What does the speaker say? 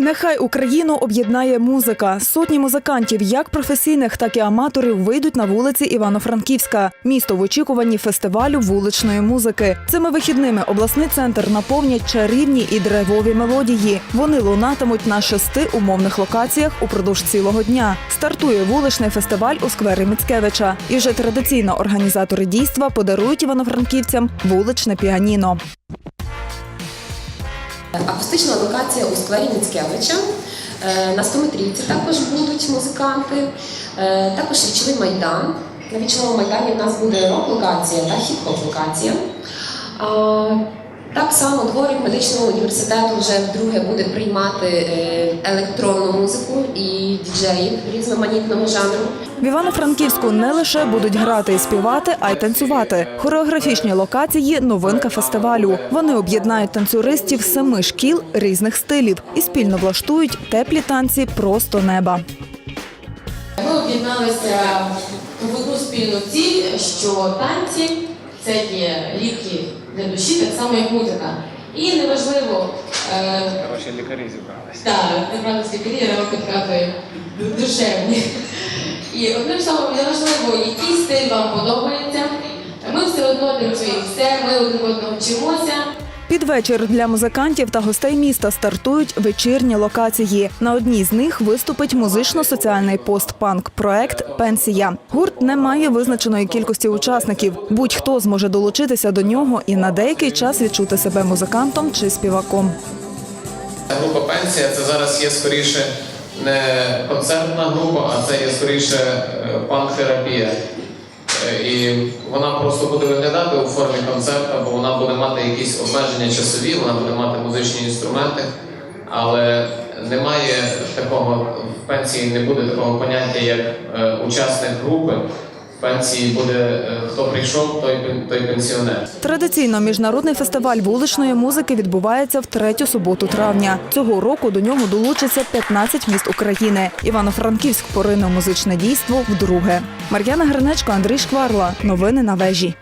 Нехай Україну об'єднає музика. Сотні музикантів, як професійних, так і аматорів, вийдуть на вулиці Івано-Франківська. Місто в очікуванні фестивалю вуличної музики. Цими вихідними обласний центр наповнять чарівні і драйвові мелодії. Вони лунатимуть на шести умовних локаціях упродовж цілого дня. Стартує вуличний фестиваль у сквері Міцкевича. І вже традиційно організатори дійства подарують івано-франківцям вуличне піаніно. Акустична локація у сквері Міцкевича. Е, На 100-метрівці також будуть музиканти, Е, також вічовий майдан. На вічному майдані в нас буде рок-локація та хіп-хоп локація. Так само дворик медичного університету вже вдруге буде приймати е, електронну музику і діджеїв різноманітного жанру. В Івано-Франківську не лише будуть грати і співати, а й танцювати. Хореографічні локації новинка фестивалю. Вони об'єднають танцюристів семи шкіл різних стилів і спільно влаштують теплі танці просто неба. Ми об'єдналися в одну спільну ціль, що танці це є ліки для душі, так само як музика. І неважливо, е, Коротше, лікарі зібралися. так, зібралися лікарі, підказую, душевні. І одним словом, неважливо, який стиль вам подобається. Одно танцюємо все, ми один одного вчимося. Під вечір для музикантів та гостей міста стартують вечірні локації. На одній з них виступить музично-соціальний постпанк проект Пенсія. Гурт не має визначеної кількості учасників. Будь-хто зможе долучитися до нього і на деякий час відчути себе музикантом чи співаком. Група пенсія це зараз є скоріше не концертна група, а це є скоріше е, панк-терапія. Е, І вона просто буде виглядати у формі концерта, бо вона буде мати якісь обмеження часові, вона буде мати музичні інструменти, але немає такого в пенсії не буде такого поняття, як е, учасник групи. Пенсії буде е, хто прийшов, той, той пенсіонер. Традиційно міжнародний фестиваль вуличної музики відбувається в третю суботу травня. Цього року до нього долучиться 15 міст України. Івано-Франківськ порине музичне дійство вдруге. Мар'яна Гринечко, Андрій Шкварла. Новини на вежі.